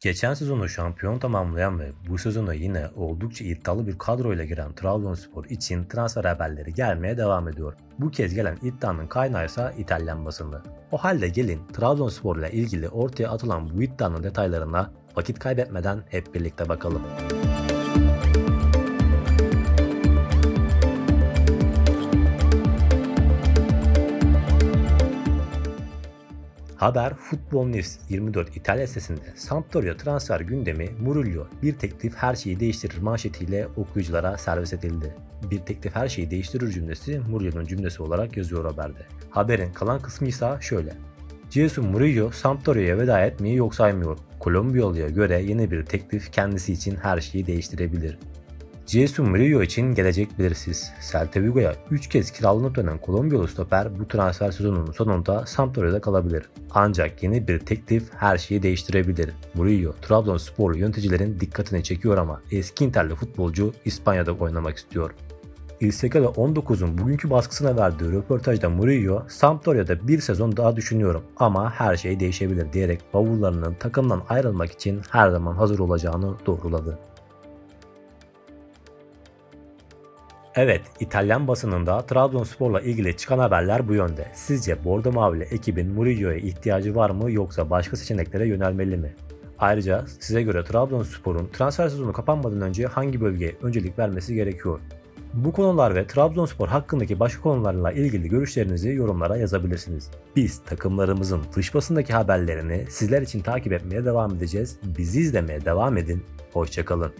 Geçen sezonu şampiyon tamamlayan ve bu sezona yine oldukça iddialı bir kadroyla giren Trabzonspor için transfer haberleri gelmeye devam ediyor. Bu kez gelen iddianın kaynağı ise İtalyan basını. O halde gelin Trabzonspor ile ilgili ortaya atılan bu iddianın detaylarına vakit kaybetmeden hep birlikte bakalım. Haber Football News 24 İtalya sitesinde Sampdoria transfer gündemi Murillo bir teklif her şeyi değiştirir manşetiyle okuyuculara servis edildi. Bir teklif her şeyi değiştirir cümlesi Murillo'nun cümlesi olarak yazıyor haberde. Haberin kalan kısmı ise şöyle. Jesus Murillo Sampdoria'ya veda etmeyi yok saymıyor. Kolombiyalıya göre yeni bir teklif kendisi için her şeyi değiştirebilir. Jesus Murillo için gelecek belirsiz. Celta Vigo'ya 3 kez kiralanıp dönen Kolombiyalı stoper bu transfer sezonunun sonunda Sampdoria'da kalabilir. Ancak yeni bir teklif her şeyi değiştirebilir. Murillo, Trabzonspor yöneticilerin dikkatini çekiyor ama eski Interli futbolcu İspanya'da oynamak istiyor. Il Secolo 19'un bugünkü baskısına verdiği röportajda Murillo, Sampdoria'da bir sezon daha düşünüyorum ama her şey değişebilir diyerek bavullarının takımdan ayrılmak için her zaman hazır olacağını doğruladı. Evet, İtalyan basınında Trabzonspor'la ilgili çıkan haberler bu yönde. Sizce Bordo Mavili ekibin Murillo'ya ihtiyacı var mı yoksa başka seçeneklere yönelmeli mi? Ayrıca size göre Trabzonspor'un transfer sezonu kapanmadan önce hangi bölgeye öncelik vermesi gerekiyor? Bu konular ve Trabzonspor hakkındaki başka konularla ilgili görüşlerinizi yorumlara yazabilirsiniz. Biz takımlarımızın dış basındaki haberlerini sizler için takip etmeye devam edeceğiz. Bizi izlemeye devam edin. Hoşçakalın.